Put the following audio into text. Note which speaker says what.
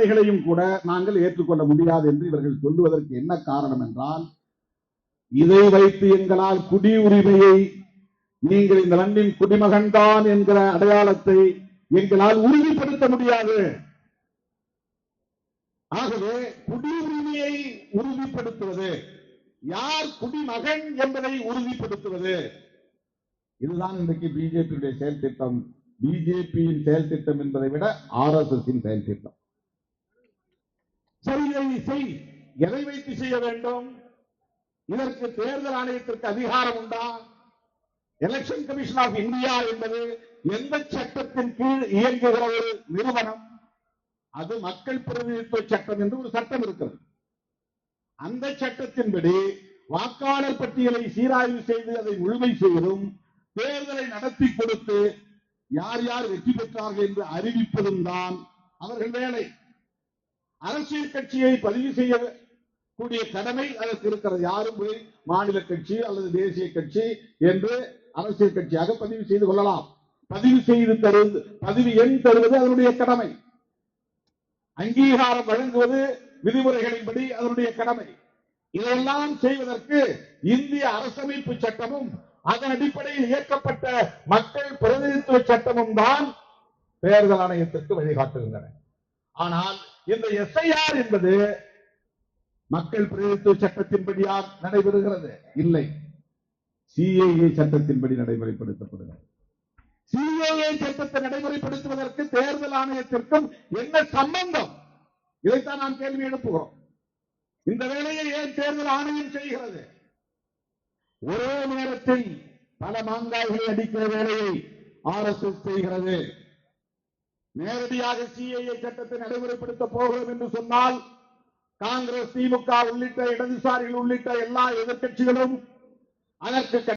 Speaker 1: இவைகளையும் கூட நாங்கள் ஏற்றுக்கொள்ள முடியாது என்று இவர்கள் சொல்லுவதற்கு என்ன காரணம் என்றால் இதை வைத்து எங்களால் குடியுரிமையை நீங்கள் இந்த மண்ணின் குடிமகன்தான் என்கிற அடையாளத்தை எங்களால் உறுதிப்படுத்த முடியாது. ஆகவே குடியுரிமையை உறுதிப்படுத்துவது யார் குடிமகன் என்பதை உறுதிப்படுத்துவது இதுதான் இன்றைக்கு பிஜேபியுடைய செயல் திட்டம் பிஜேபியின் செயல் திட்டம் என்பதை விட ஆர் எஸ் எஸ் செயல் திட்டம் சரி செய் எதை வைத்து செய்ய வேண்டும்? இதற்கு தேர்தல் ஆணையத்திற்கு அதிகாரம் உண்டா? எலெக்ஷன் கமிஷன் ஆஃப் இந்தியா என்பது எந்த சட்டத்தின் கீழ் இயங்குகிற ஒரு நிறுவனம்? அது மக்கள் பிரதிநிதித்துவ சட்டம் என்று ஒரு சட்டம் இருக்கிறது. அந்த சட்டத்தின்படி வாக்காளர் பட்டியலை சீராய்வு செய்து அதை முழுமை செய்வதும் தேர்தலை நடத்தி கொடுத்து யார் யார் வெற்றி பெற்றார்கள் என்று அறிவிப்பதும் தான் அவர்கள் வேலை. அரசியல் கட்சியை பதிவு செய்ய கூடிய கடமை அதற்கு இருக்கிறது. யாரும் போய் மாநில கட்சி அல்லது தேசிய கட்சி என்று அரசியல் கட்சியாக பதிவு செய்து கொள்ளலாம். பதிவு செய்து தருவது பதிவு எண் தருவது அதனுடைய கடமை. அங்கீகாரம் வழங்குவது விதிமுறைகளின்படி அதனுடைய கடமை. இதையெல்லாம் செய்வதற்கு இந்திய அரசமைப்பு சட்டமும் அதன் அடிப்படையில் இயக்கப்பட்ட மக்கள் பிரதிநிதித்துவ சட்டமும் தான் தேர்தல் ஆணையத்திற்கு வழிகாட்டுகின்றன. ஆனால் இந்த எஸ்ஐஆர் என்பது மக்கள் பிரதிநிதித்துவ சட்டத்தின்படியா நடைபெறுகிறது. இல்லை. சிஏஏ சட்டத்தின்படி நடைமுறைப்படுத்தப்படுகிறது. சிஏஏ சட்டத்தை நடைமுறைப்படுத்துவதற்கு தேர்தல் ஆணையத்திற்கும் என்ன சம்பந்தம்? இதைத்தான் நாம் கேள்வி எழுப்புகிறோம். இந்த வேலையை ஏன் தேர்தல் ஆணையம் செய்கிறது? ஒரே நேரத்தில் பல மாங்காய்களை அடிக்கிற வேலையை ஆர் எஸ் எஸ் செய்கிறது. நேரடியாக சிஐஏ சட்டத்தை நடைமுறைப்படுத்த போகிறோம் என்று சொன்னால் காங்கிரஸ் திமுக உள்ளிட்ட இடதுசாரிகள் உள்ளிட்ட எல்லா எதிர்கட்சிகளும் அதற்கு